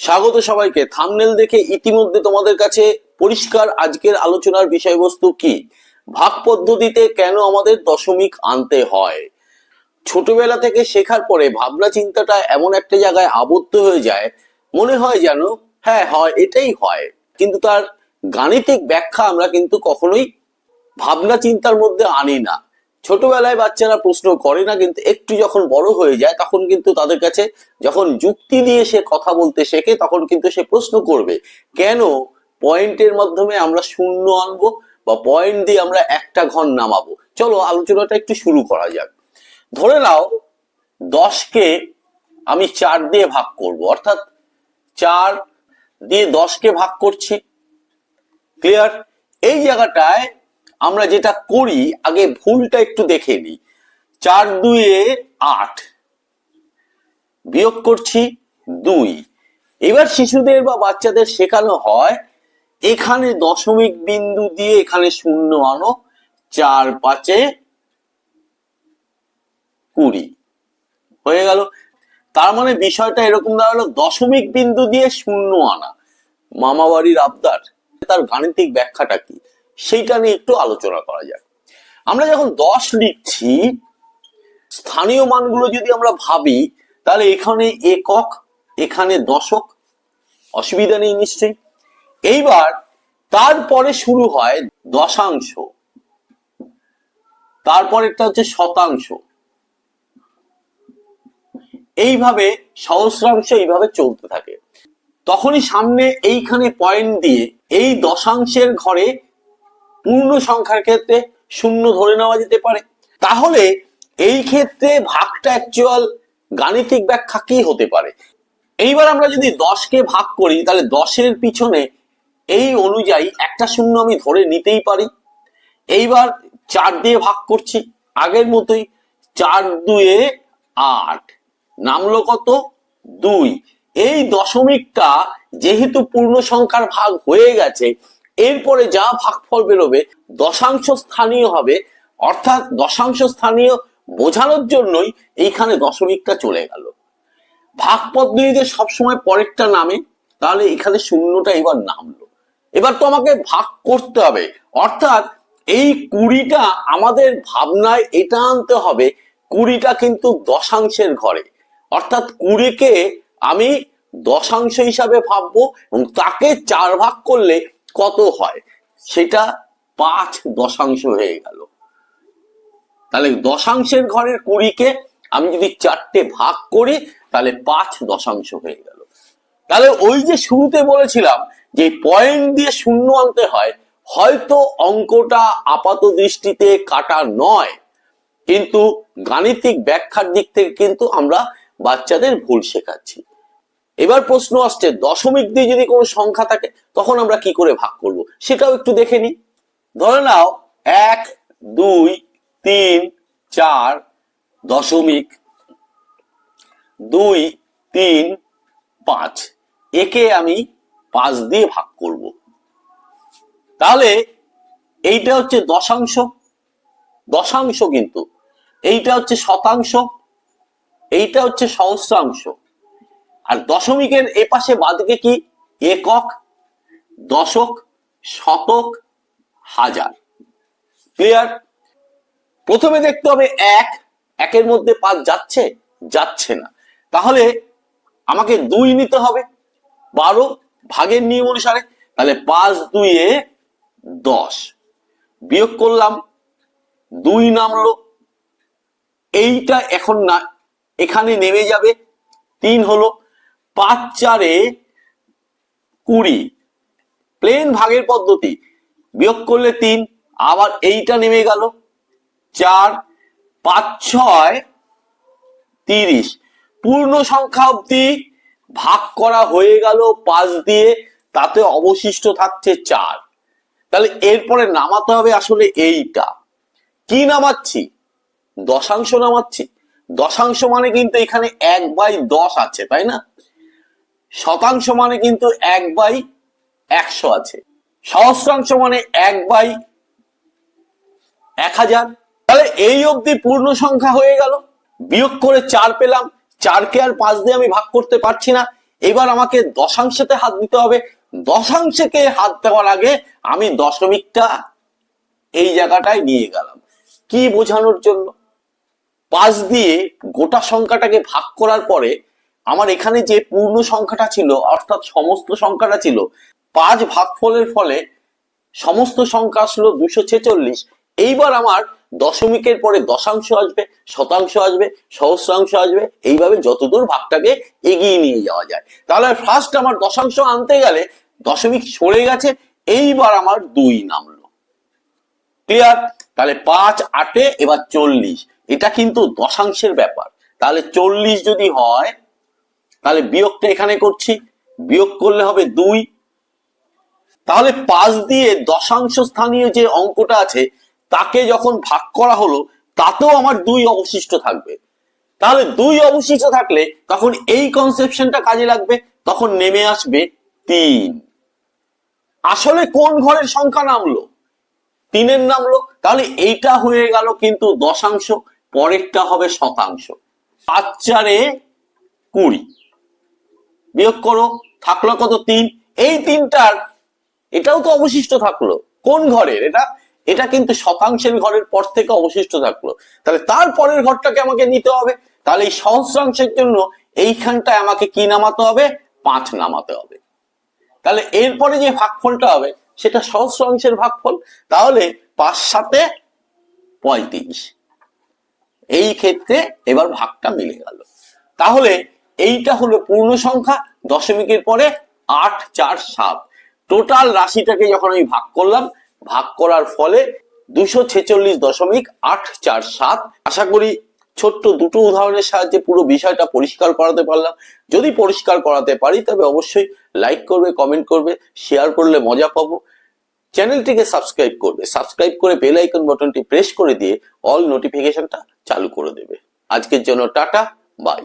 স্বাগত সবাইকে। থামনেল দেখে ইতিমধ্যে তোমাদের কাছে পরিষ্কার আজকের আলোচনার বিষয়বস্তু কি? ভাগ পদ্ধতিতে কেন আমাদের দশমিক আনতে হয়? ছোটবেলা থেকে শেখার পরে ভাবনা চিন্তাটা এমন একটা জায়গায় আবদ্ধ হয়ে যায়, মনে হয় যেন হ্যাঁ হয়, এটাই হয়। কিন্তু তার গাণিতিক ব্যাখ্যা আমরা কিন্তু কখনোই ভাবনা চিন্তার মধ্যে আনি না। ছোটবেলায় বাচ্চারা প্রশ্ন করে না, কিন্তু একটু যখন বড় হয়ে যায়, তখন কিন্তু তাদের কাছে যখন যুক্তি দিয়ে সে কথা বলতে শেখে, তখন কিন্তু সে প্রশ্ন করবে, কেন পয়েন্টের মাধ্যমে আমরা শূন্য আনব বা পয়েন্ট দিয়ে আমরা একটা ঘর নামাবো? চলো, আলোচনাটা একটু শুরু করা যাক। ধরে নাও, দশকে আমি চার দিয়ে ভাগ করব, অর্থাৎ চার দিয়ে দশকে ভাগ করছি। ক্লিয়ার এই জায়গাটায় আমরা যেটা করি, আগে ভুলটা একটু দেখে নিই। চার দুয়ে আট। বিয়োগ করছি দুই। এবার শিশুদের বা বাচ্চাদের শেখানো হয়, এখানে দশমিক বিন্দু দিয়ে এখানে শূন্য আনো, চার পাঁচে কুড়ি। হয়ে গেল। তার মানে বিষয়টা এরকম দাঁড়াল, দশমিক বিন্দু দিয়ে শূন্য আনা। মামাবাড়ির আবদার। তার গাণিতিক ব্যাখ্যাটা কি? সেইটা নিয়ে একটু আলোচনা করা যাক। আমরা যখন দশ লিখছি, স্থানীয় মানগুলো যদি আমরা ভাবি, তাহলে এখানে একক, এখানে দশক, অসুবিধা নেই নিশ্চয়ই। এইবার তারপরে শুরু হয় দশাংশ। তারপরেরটা হচ্ছে শতাংশ। এইভাবে সহস্রাংশ এইভাবে চলতে থাকে। তখনই সামনে এইখানে পয়েন্ট দিয়ে এই দশাংশের ঘরে পূর্ণ সংখ্যার ক্ষেত্রে শূন্য ধরে নেওয়া যেতে পারে। তাহলে এই ক্ষেত্রে ভাগটা অ্যাকচুয়াল গাণিতিক ব্যাখ্যা কি হতে পারে? এইবার আমরা যদি দশকে ভাগ করি, তাহলে দশের পিছনে এই অনুযায়ী একটা শূন্য আমি ধরে নিতেই পারি। এইবার চার দিয়ে ভাগ করছি, আগের মতোই চার দুয়ে আট, নামলো কত? দুই। এই দশমিকটা যেহেতু পূর্ণ সংখ্যার ভাগ হয়ে গেছে এরপরে যা ভাগফল বেরোবে, দশাংশ স্থানীয় হবে। অর্থাৎ দশাংশ স্থানীয় বোঝানোর জন্যই এইখানে দশমিকটা চলে গেল। ভাগ পদ্ধতিতে সবসময় পরেরটা নামে, তাহলে এখানে শূন্যটা এবার নামলো। এবার তো আমাকে ভাগ করতে হবে। অর্থাৎ এই কুড়িটা আমাদের ভাবনায় এটা আনতে হবে, কুড়িটা কিন্তু দশাংশের ঘরে। অর্থাৎ কুড়িকে আমি দশাংশ হিসাবে ভাববো এবং তাকে চার ভাগ করলে কত হয়? সেটা পাঁচ দশাংশ হয়ে গেল। তাহলে দশাংশের ঘরের কুড়িকে আমি যদি চারটে ভাগ করি, তাহলে পাঁচ দশাংশ হয়ে গেল। তাহলে ওই যে শুরুতে বলেছিলাম যে পয়েন্ট দিয়ে শূন্য আনতে হয়, হয়তো অঙ্কটা আপাত দৃষ্টিতে কাটা নয়, কিন্তু গাণিতিক ব্যাখ্যার দিক থেকে কিন্তু আমরা বাচ্চাদের ভুল শেখাচ্ছি। এবার প্রশ্ন আসছে, দশমিক দিয়ে যদি কোনো সংখ্যা থাকে, তখন আমরা কি করে ভাগ করব? সেটাও একটু দেখে নিই। ধরে নাও, এক, দুই, তিন, চার দশমিক, দুই, তিন, পাঁচ। একে আমি পাঁচ দিয়ে ভাগ করব। তাহলে এইটা হচ্ছে দশাংশ। দশাংশ কিন্তু। এইটা হচ্ছে শতাংশ। এইটা হচ্ছে সহস্রাংশ। আর দশমিকের এ পাশে বাদিকে কি? একক, দশক, শতক, হাজার। ক্লিয়ার প্রথমে দেখতে হবে এক। একের মধ্যে পাঁচ যাচ্ছে? যাচ্ছে না। তাহলে আমাকে দুই নিতে হবে। বারো ভাগের নিয়ম অনুসারে। তাহলে পাঁচ দুইয়ে দশ। বিয়োগ করলাম, দুই নামলো। এইটা এখন না, এখানে নেমে যাবে। তিন হলো। পাঁচ চারে কুড়ি। প্লেন ভাগের পদ্ধতি। বিয়োগ করলে তিন, আবার এইটা নেমে গেল চার, পাঁচ, ছয়, তিরিশ। পূর্ণ সংখ্যা অব্দি ভাগ করা হয়ে গেল পাঁচ দিয়ে, তাতে অবশিষ্ট থাকছে চার। তাহলে এরপরে নামাতে হবে আসলে এইটা। কি নামাচ্ছি? দশাংশ নামাচ্ছি। দশাংশ মানে কিন্তু এখানে এক বাই দশ আছে, তাই না? শতাংশ মানে কিন্তু এক বাই একশো আছে। সহস্রাংশ মানে এক বাই এক হাজার। তাহলে এই অবধি পূর্ণ সংখ্যা হয়ে গেল। বিয়োগ করে চার পেলাম। চারকে আর পাঁচ দিয়ে আমি ভাগ করতে পারছি না। এবার আমাকে দশাংশেতে হাত দিতে হবে। দশাংশকে হাত দেওয়ার আগে আমি দশমিকটা এই জায়গাটায় নিয়ে গেলাম। কি বোঝানোর জন্য? পাঁচ দিয়ে গোটা সংখ্যাটাকে ভাগ করার পরে আমার এখানে যে পূর্ণ সংখ্যাটা ছিল, অর্থাৎ সমস্ত সংখ্যাটা ছিল, পাঁচ ভাগফলের ফলে সমস্ত সংখ্যা আসলো দুশো ছেচল্লিশ। এইবার আমার দশমিকের পরে দশাংশ আসবে, শতাংশ আসবে, সহস্রাংশ আসবে, এইভাবে যতদূর ভাগটাকে এগিয়ে নিয়ে যাওয়া যায়। তাহলে ফার্স্ট আমার দশাংশ আনতে গেলে দশমিক সরে গেছে, এইবার আমার দুই নামলো। ক্লিয়ার তাহলে পাঁচ, আটে, এবার চল্লিশ। এটা কিন্তু দশাংশের ব্যাপার। তাহলে চল্লিশ যদি হয় তাহলে বিয়োগটা এখানে করছি। বিয়োগ করলে হবে দুই। তাহলে পাঁচ দিয়ে দশাংশ স্থানীয় যে অঙ্কটা আছে, তাকে যখন ভাগ করা হলো, তাতেও আমার দুই অবশিষ্ট থাকবে। তাহলে দুই অবশিষ্ট থাকলে তখন এই কনসেপশনটা কাজে লাগবে, তখন নেমে আসবে তিন। আসলে কোন ঘরের সংখ্যা নামলো? তিনের নামলো। তাহলে এইটা হয়ে গেল কিন্তু দশাংশ, পরেরটা হবে শতাংশ। পাঁচ চারে কুড়ি। বিয়োগ করো, থাকল কত তিন? এই তিনটার, এটাও তো অবশিষ্ট থাকল। কোন ঘরের? এটা এটা কিন্তু শতাংশের ঘরের পর থেকে অবশিষ্ট থাকল। তাহলে তারপরের ঘরটাকে আমাকে নিতে হবে। তাহলে এই সহস্রাংশের জন্য এইখানটায় আমাকে কি নামাতে হবে? পাঁচ নামাতে হবে। তাহলে এরপরে যে ভাগফলটা হবে, সেটা সহস্রাংশের ভাগফল। তাহলে পাঁচ সাথে পঁয়ত্রিশ। এই ক্ষেত্রে এবার ভাগটা মিলে গেল। তাহলে এইটা হলো পূর্ণ সংখ্যা, দশমিকের পরে আট, চার, সাত। টোটাল রাশিটাকে যখন আমি ভাগ করলাম, ভাগ করার ফলে দুশো ছেচল্লিশ দশমিক আট, চার, সাত। আশা করি ছোট্ট দুটো উদাহরণের সাহায্যে পুরো বিষয়টা পরিষ্কার করাতে পারলাম। যদি পরিষ্কার করাতে পারি, তবে অবশ্যই লাইক করবে কমেন্ট করবে শেয়ার করলে মজা পাবো। চ্যানেলটিকে সাবস্ক্রাইব করবে। সাবস্ক্রাইব করে বেল আইকন বাটনটি প্রেস করে দিয়ে অল নোটিফিকেশনটা চালু করে দেবে। আজকের জন্য টাটা বাই